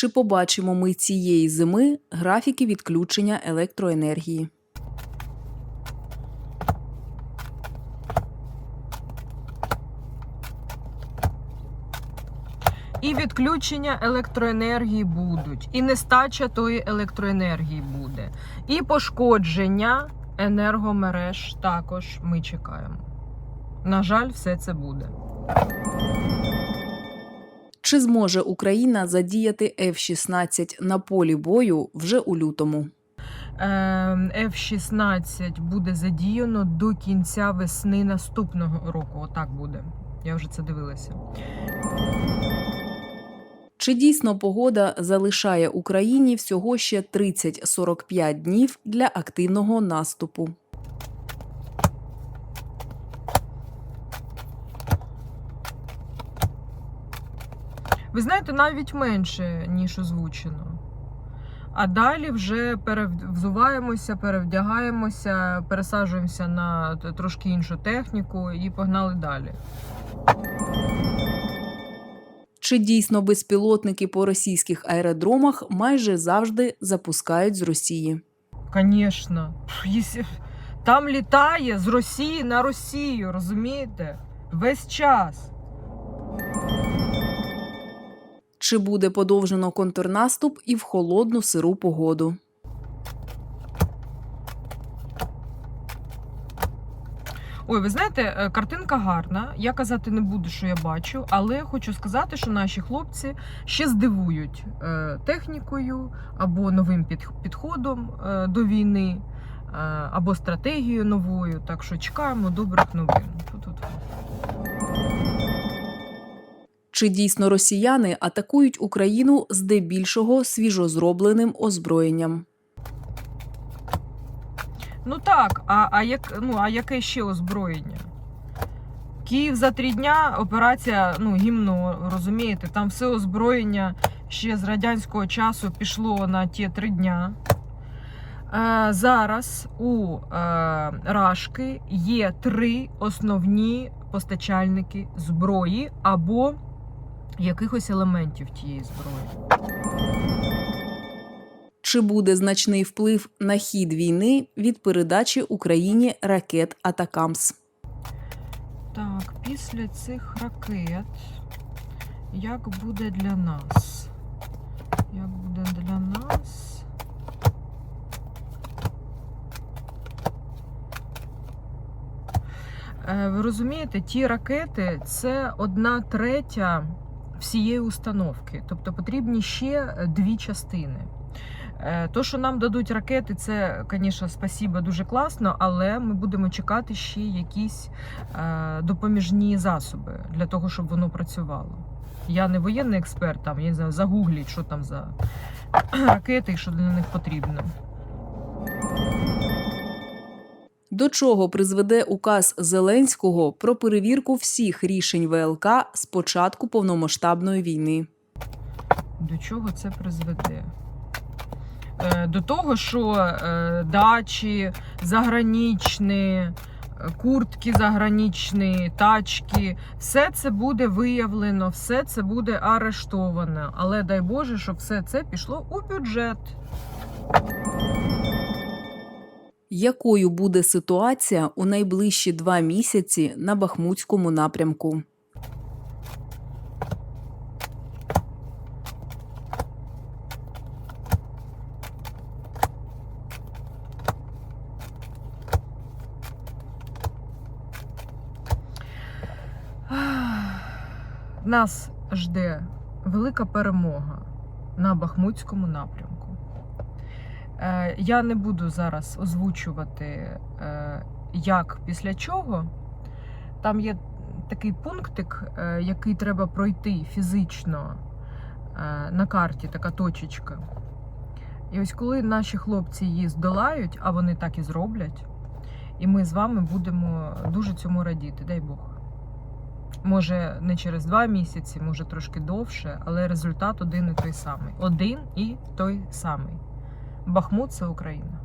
Чи побачимо ми цієї зими графіки відключення електроенергії? І відключення електроенергії будуть, і нестача тої електроенергії буде, і пошкодження енергомереж також ми чекаємо. На жаль, все це буде. Чи зможе Україна задіяти F-16 на полі бою вже у лютому? Ем, F-16 буде задіяно до кінця весни наступного року. Отак буде. Я вже це дивилася. Чи дійсно погода залишає Україні всього ще 30-45 днів для активного наступу? Ви знаєте, навіть менше, ніж озвучено. А далі вже перевзуваємося, перевдягаємося, пересаджуємося на трошки іншу техніку і погнали далі. Чи дійсно безпілотники по російських аеродромах майже завжди запускають з Росії? Звісно. Там літає з Росії на Росію, розумієте? Весь час. Чи буде подовжено контрнаступ і в холодну сиру погоду? Ой, ви знаєте, е, картинка гарна. Я казати не буду, що я бачу, але хочу сказати, що наші хлопці ще здивують е, технікою або новим під- підходом е, до війни, або стратегією новою. Так що чекаємо добрих новин. Чи дійсно росіяни атакують Україну здебільшого свіжозробленим озброєнням? Ну так, а, а, як, ну, а яке ще озброєння? Київ за три дня операція ну, гімно, розумієте, там все озброєння ще з радянського часу пішло на ті три дня. Е, зараз у е, Рашки є три основні постачальники зброї або якихось елементів тієї зброї. Чи буде значний вплив на хід війни від передачі Україні ракет Атакамс? Так, після цих ракет, як буде для нас? Як буде для нас? Е, Ви розумієте, ті ракети це одна третя всієї установки. Тобто потрібні ще дві частини. Е, То, що нам дадуть ракети, це, звісно, спасіба дуже класно, але ми будемо чекати ще якісь е, допоміжні засоби для того, щоб воно працювало. Я не воєнний експерт, там, я не знаю, загугліть, що там за ракети і що для них потрібно. До чого призведе указ Зеленського про перевірку всіх рішень ВЛК з початку повномасштабної війни? До чого це призведе? Е, До того, що е, дачі загранічні, куртки загранічні, тачки, все це буде виявлено, все це буде арештовано. Але дай Боже, щоб все це пішло у бюджет. Якою буде ситуація у найближчі два місяці на Бахмутському напрямку? Нас жде велика перемога на Бахмутському напрямку. Е, Я не буду зараз озвучувати, е, як після чого. Там є такий пунктик, е, який треба пройти фізично на карті, така точечка. І ось коли наші хлопці її здолають, а вони так і зроблять, і ми з вами будемо дуже цьому радіти, дай Бог. Може, не через два місяці, може трошки довше, але результат один і той самий. Один і той самий. Бахмут це Україна.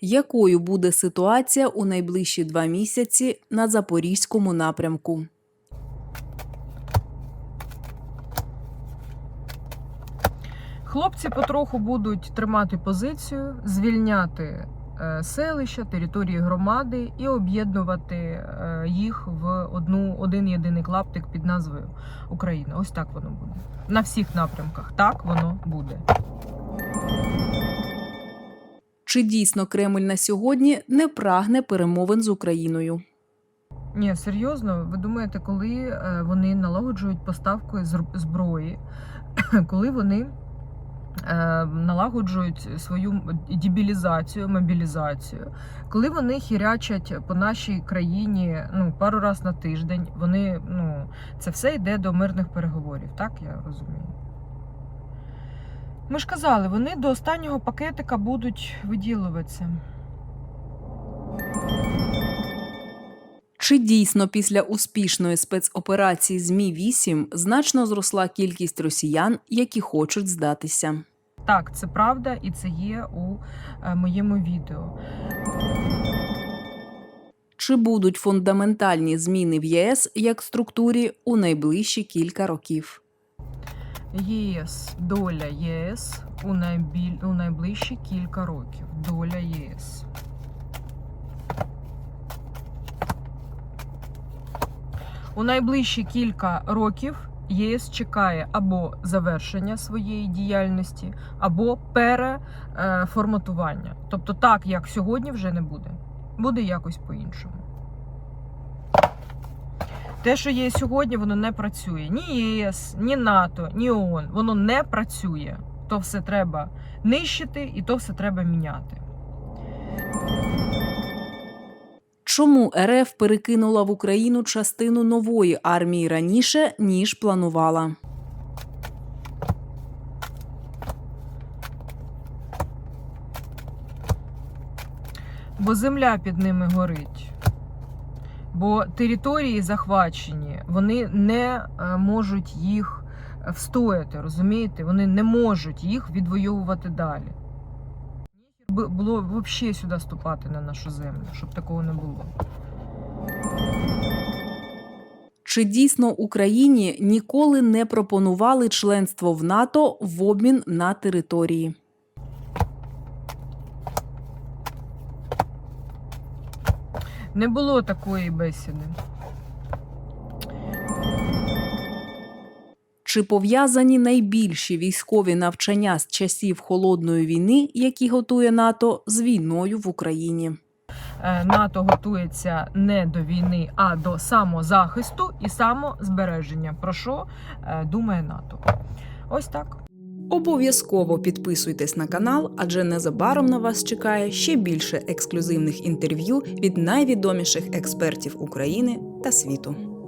Якою буде ситуація у найближчі два місяці на запорізькому напрямку? Хлопці потроху будуть тримати позицію, звільняти селища, території громади і об'єднувати е, їх в одну один єдиний клаптик під назвою Україна. Ось так воно буде. На всіх напрямках. Так воно буде. Чи дійсно Кремль на сьогодні не прагне перемовин з Україною? Ні, серйозно, ви думаєте, коли е, вони налагоджують поставку зброї, коли вони е, налагоджують свою дебілізацію, мобілізацію, коли вони хірячать по нашій країні ну, пару раз на тиждень, вони, ну, це все йде до мирних переговорів, так я розумію. Ми ж казали, вони до останнього пакетика будуть виділуватися. Чи дійсно після успішної спецоперації ЗМІ 8 значно зросла кількість росіян, які хочуть здатися? Так, це правда, і це є у е, моєму відео. Чи будуть фундаментальні зміни в ЄС як структурі у найближчі кілька років? ЄС, доля ЄС у, найбіль... у найближчі кілька років. Доля ЄС. У найближчі кілька років ЄС чекає або завершення своєї діяльності, або переформатування. Тобто, так як сьогодні вже не буде, буде якось по-іншому. Те, що є сьогодні, воно не працює. Ні ЄС, ні НАТО, ні ООН. Воно не працює. То все треба нищити і то все треба міняти. Чому РФ перекинула в Україну частину нової армії раніше, ніж планувала? Бо земля під ними горить. Бо території захвачені, вони не е, можуть їх встояти, розумієте? Вони не можуть їх відвоювати далі. Було взагалі сюди ступати на нашу землю, щоб такого не було. Чи дійсно Україні ніколи не пропонували членство в НАТО в обмін на території? Не було такої бесіди. Чи пов'язані найбільші військові навчання з часів холодної війни, які готує НАТО, з війною в Україні? Е, НАТО готується не до війни, а до самозахисту і самозбереження. Про що е, думає НАТО? Ось так. Обов'язково підписуйтесь на канал, адже незабаром на вас чекає ще більше ексклюзивних інтерв'ю від найвідоміших експертів України та світу.